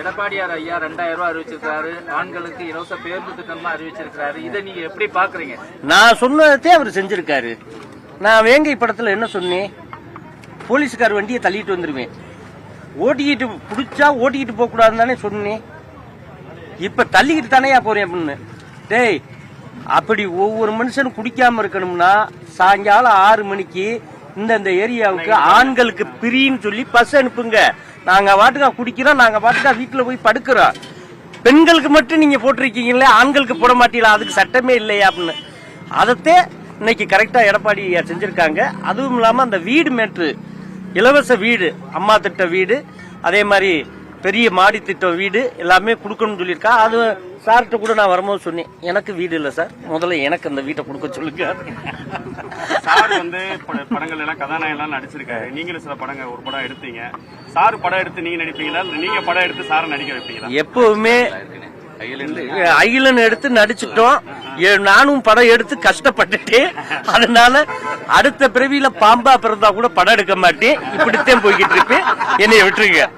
எடப்பாடியார் ஐயா ரெண்டாயிரம் ரூபாய் அறிவிச்சிருக்காரு ஆண்களுக்கு இலவச பேருந்து திட்டம்லாம் அறிவிச்சிருக்காரு இதை நீங்க எப்படி பாக்குறீங்க? நான் சொன்னதே அவர் செஞ்சிருக்காரு. நான் வேங்கை படத்துல என்ன சொன்னேன்? போலீஸ்கார் வண்டியை தள்ளிட்டு வந்துருவேன். ஓட்டிக்கிட்டு பிடிச்சா ஓட்டிக்கிட்டு போக கூடாதுன்னு தானே சொன்னேன். இப்ப தள்ளிக்கிட்டு தானேயா போறேன் அப்படின்னு. டேய் அப்படி ஒவ்வொரு மனுஷனும் குடிக்காம இருக்கணும்னா சாயங்காலம் ஆறு மணிக்கு இந்த இந்த ஏரியாவுக்கு ஆண்களுக்கு பிரின்னு சொல்லி பஸ் அனுப்புங்க. நாங்க பாட்டுக்கா குடிக்கிறோம் நாங்க பாட்டுக்கா வீட்டுல போய் படுக்கிறோம். பெண்களுக்கு மட்டும் நீங்க போட்டிருக்கீங்களே ஆண்களுக்கு போட மாட்டீங்களா? அதுக்கு சட்டமே இல்லையா அப்படின்னு. அதத்தே இன்னைக்கு கரெக்டா எடப்பாடி செஞ்சிருக்காங்க. அதுவும் இல்லாம அந்த வீடு மேட்ரு இலவச வீடு அம்மா திட்ட வீடு அதே மாதிரி பெரிய மாடி திட்டம் வீடு எல்லாமே கொடுக்கணும்னு சொல்லியிருக்கா. அது சார்கிட்ட கூட நான் வரும்போது சொன்னேன் எனக்கு வீடு இல்லை சார். முதல்ல எனக்கு அந்த வீட்டை கொடுக்க சொல்லுங்க. சார் வந்து பட- படங்கள் எல்லாம் கதாநாயகம் எல்லாம் நடிச்சிருக்காரு. நீங்களும் சில படங்கள் ஒரு படம் எடுத்தீங்க. சார் படம் எடுத்து நீங்க நடிப்பீங்களா? நீங்க படம் எடுத்து சாரை நடிக்க வைப்பீங்களா? எப்பவுமே அகிலன் எடுத்து நடிச்சிட்டோம் நானும் படம் எடுத்து கஷ்டப்பட்டுட்டேன். அதனால அடுத்த பிறவியில பாம்பா பிறந்தா கூட படம் எடுக்க மாட்டேன். இப்படித்தான் போய்கிட்டு இருப்பேன். என்னைய விட்டுருங்க.